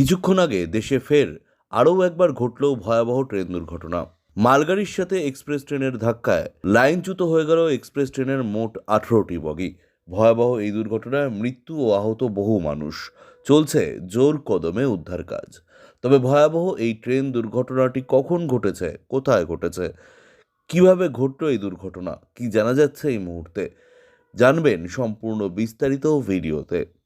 কিছুক্ষণ আগে দেশে ফের আরও একবার ঘটল ভয়াবহ ট্রেন দুর্ঘটনা। মালগাড়ির সাথে এক্সপ্রেস ট্রেনের ধাক্কায় লাইনচ্যুত হয়ে গেল এক্সপ্রেস ট্রেনের মোট আঠেরোটি বগি। ভয়াবহ এই দুর্ঘটনায় মৃত্যু ও আহত বহু মানুষ। চলছে জোর কদমে উদ্ধার কাজ। তবে ভয়াবহ এই ট্রেন দুর্ঘটনাটি কখন ঘটেছে, কোথায় ঘটেছে, কীভাবে ঘটল এই দুর্ঘটনা, কি জানা যাচ্ছে এই মুহূর্তে, জানবেন সম্পূর্ণ বিস্তারিত ভিডিওতে।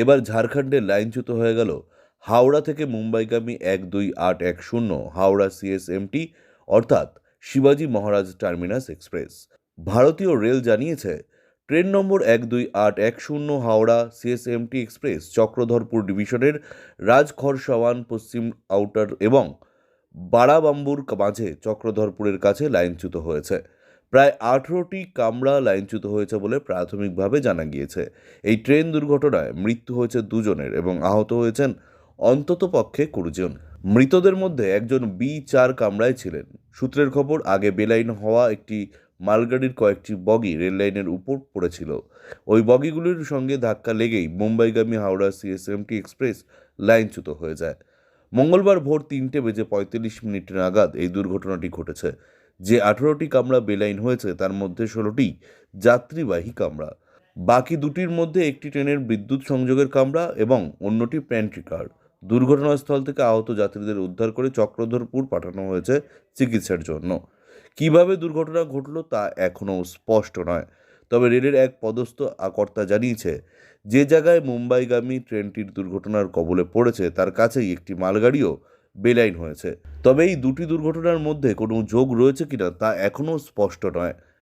এবার ঝাড়খণ্ডে লাইনচ্যুত হয়ে গেল হাওড়া থেকে মুম্বাইগামী এক দুই আট এক শূন্য হাওড়া সিএসএমটি, অর্থাৎ শিবাজি মহারাজ টার্মিনাস এক্সপ্রেস। ভারতীয় রেল জানিয়েছে, ট্রেন নম্বর এক দুই আট এক শূন্য হাওড়া সিএসএমটি এক্সপ্রেস, চক্রধরপুর ডিভিশনের রাজখরসাওয়ান পশ্চিম আউটার এবং বাড়াবাম্বুর মাঝে চক্রধরপুরের কাছে লাইনচ্যুত হয়েছে। প্রায় আঠেরোটি কামরা লাইনচ্যুত হয়েছে বলে প্রাথমিকভাবে জানা গিয়েছে। এই ট্রেন দুর্ঘটনায় মৃত্যু হয়েছে দুজনের এবং আহত হয়েছেন অন্তত পক্ষে কুড়িজন মৃতদের মধ্যে একজন বি চার কামরায় ছিলেন। সূত্রের খবর, আগে বেলাইন হওয়া একটি মালগাড়ির কয়েকটি বগি রেললাইনের উপর পড়েছিল। ওই বগিগুলির সঙ্গে ধাক্কা লেগেই মুম্বাইগামী হাওড়া সিএসএমটি এক্সপ্রেস লাইনচ্যুত হয়ে যায়। মঙ্গলবার ভোর তিনটে বেজে পঁয়তাল্লিশ মিনিট নাগাদ এই দুর্ঘটনাটি ঘটেছে। যে আঠেরোটি কামরা বেলাইন হয়েছে, তার মধ্যে ষোলোটি যাত্রীবাহী কামরা। বাকি দুটির মধ্যে একটি ট্রেনের বিদ্যুৎ সংযোগের কামরা এবং অন্যটি প্যান্ট্রি কার। দুর্ঘটনাস্থল থেকে আহত যাত্রীদের উদ্ধার করে চক্রধরপুর পাঠানো হয়েছে চিকিৎসার জন্য। কীভাবে দুর্ঘটনা ঘটল তা এখনও স্পষ্ট নয়, তবে রেলের এক পদস্থ কর্তা জানিয়েছে, যে জায়গায় মুম্বাইগামী ট্রেনটির দুর্ঘটনার কবলে পড়েছে, তার কাছেই একটি মালগাড়িও বেলাইন হয়েছে। তবে এই দুটি দুর্ঘটনার মধ্যে কোনো যোগ রয়েছে কিনা তা এখনও স্পষ্ট নয়।